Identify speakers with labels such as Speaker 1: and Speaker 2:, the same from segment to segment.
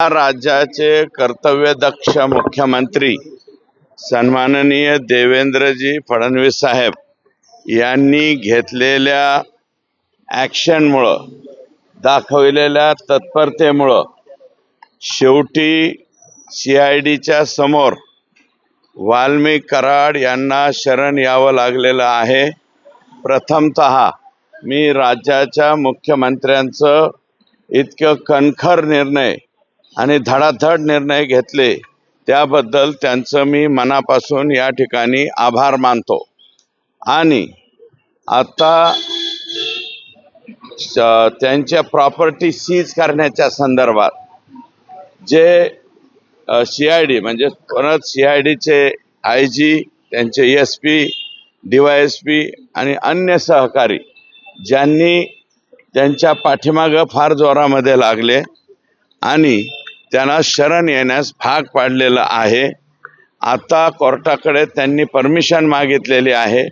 Speaker 1: राज्याचे कर्तव्यदक्ष मुख्यमंत्री सन्माननीय देवेंद्रजी फडणवीस साहेब यांनी घेतलेल्या ॲक्शनमुळं दाखवलेल्या तत्परतेमुळं शेवटी सी आय डीच्या समोर वाल्मिक कराड यांना शरण यावं लागलेलं आहे. प्रथमत मी राज्याच्या मुख्यमंत्र्यांचं इतकं कणखर निर्णय आणि धडाधड निर्णय घेतले त्याबद्दल त्यांचं मी मनापासून या ठिकाणी आभार मानतो. आणि आता त्यांच्या प्रॉपर्टी सीज करण्याच्या संदर्भात जे सी आय डी म्हणजे परत सी आय डीचे आय जी त्यांचे S P D Y S P आणि अन्य सहकारी ज्यांनी त्यांच्या पाठीमागं फार जोरामध्ये लागले आणि त्यांना शरण येण्यास भाग पाडलेलं आहे. आता कोर्टाकडे त्यांनी परमिशन मागितलेली आहे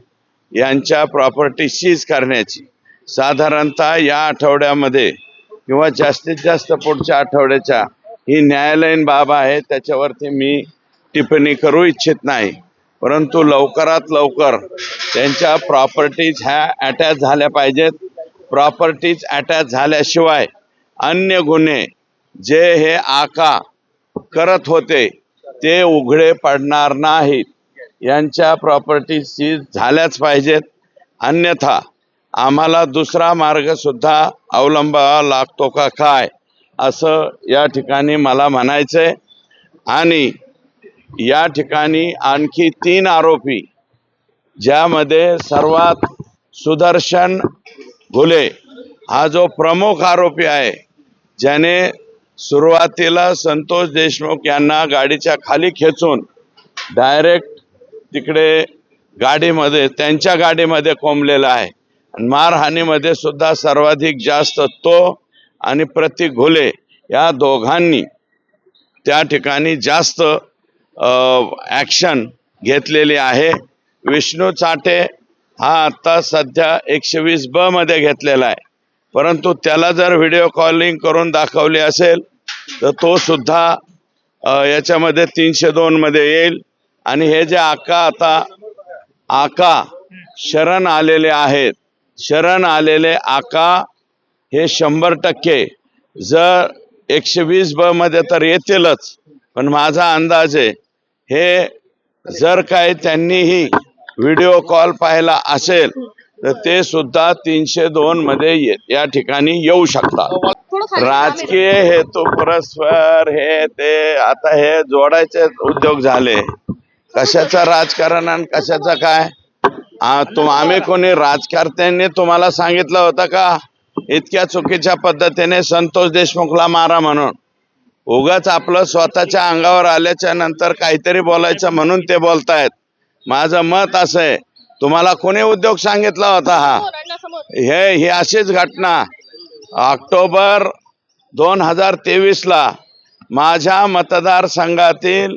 Speaker 1: यांच्या प्रॉपर्टी सीज करण्याची. साधारणतः या आठवड्यामध्ये किंवा जास्तीत जास्त पुढच्या आठवड्याच्या ही न्यायालयीन बाब आहे त्याच्यावरती मी टिप्पणी करू इच्छित नाही. परंतु लवकरात लवकर त्यांच्या प्रॉपर्टीज ह्या अटॅच झाल्या पाहिजेत. प्रॉपर्टीज अटॅच झाल्याशिवाय अन्य गुन्हे जे हे आका करत होते ते उघडे पडणार नाहीत. यांच्या प्रॉपर्टी सीज झाल्याच पाहिजेत. अन्यथा आम्हाला दुसरा मार्गसुद्धा अवलंबावा लागतो का काय? असं या ठिकाणी मला म्हणायचं आहे आणि या ठिकाणी आणखी तीन आरोपी ज्यामध्ये सर्वात सुदर्शन घुले हा जो प्रमुख आरोपी आहे ज्याने सुरुवातीला संतोष देशमुख यांना गाडीच्या खाली खेचून डायरेक्ट तिकडे गाडीमध्ये त्यांच्या गाडीमध्ये कोंबलेला आहे. मारहाणीमध्ये सुद्धा सर्वाधिक जास्त तो आणि प्रतीक घुले या दोघांनी त्या ठिकाणी जास्त ॲक्शन घेतलेली आहे. विष्णू चाटे हा आत्ता सध्या एकशे वीस ब मध्ये घेतलेला आहे. परंतु त्याला जर व्हिडिओ कॉलिंग करून दाखवली असेल तर तो सुद्धा याच्यामध्ये तीनशे दोनमध्ये येईल. आणि हे जे आका आता आका शरण आलेले आहेत. शरण आलेले आका हे शंभर टक्के. जर एकशे वीस ब मध्ये तर येतीलच. पण माझा अंदाज आहे हे जर काय त्यांनीही व्हिडिओ कॉल पाहिला असेल तर ते सुद्धा तीनशे दोन मध्ये ये- या ठिकाणी येऊ शकतात. राजकीय हेतू परस्पर हे ते आता हे जोडायचे उद्योग झाले. कशाचं राजकारण आणि कशाचं काय? आम्ही कोणी राजकारत्यांनी तुम्हाला सांगितलं होतं का? इतक्या चुकीच्या पद्धतीने संतोष देशमुखला मारा म्हणून. उगाच आपलं स्वतःच्या अंगावर आल्याच्यानंतर काहीतरी बोलायचं म्हणून ते बोलतायत. माझं मत असं आहे तुम्हाला कोणी उद्योग सांगितला होता हा? हे ही अशीच घटना. ऑक्टोबर दोन हजार तेवीसला माझ्या मतदारसंघातील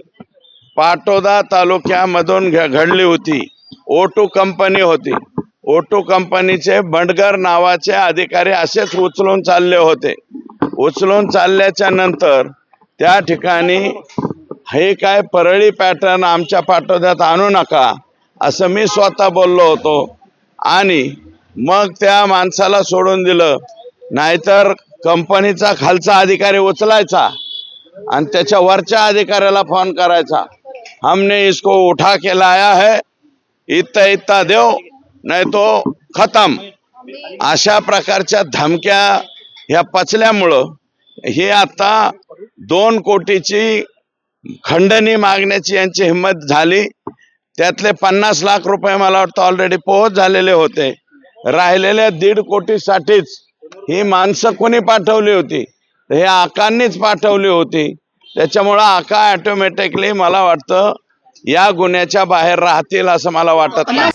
Speaker 1: पाटोदा तालुक्यामधून घडली होती. ओटू कंपनी होती. ओटू कंपनीचे बंडगर नावाचे अधिकारी असेच उचलून चालले होते. उचलून चालल्याच्या नंतर त्या ठिकाणी हे काय परळी पॅटर्न आमच्या पाटोद्यात आणू नका. असं मी स्वतः बोललो होतो. आणि मग त्या माणसाला सोडून दिलं. नाहीतर कंपनीचा खालचा अधिकारी उचलायचा आणि त्याच्या वरच्या अधिकाऱ्याला फोन करायचा. हमने इसको उठा के लाया है इतना इत्ता देव नाही तो खतम. अशा प्रकारच्या धमक्या ह्या पचल्यामुळं हे आता दोन कोटीची खंडणी मागण्याची यांची हिंमत झाली. त्यातले पन्नास लाख रुपये मला वाटतं ऑलरेडी पोहोच झालेले होते. राहिलेल्या दीड कोटीसाठीच ही माणसं कोणी पाठवली होती? हे आकांनीच पाठवली होती. त्याच्यामुळं आका ऑटोमॅटिकली मला वाटतं या गुन्ह्याच्या बाहेर राहतील असं मला वाटत नाही.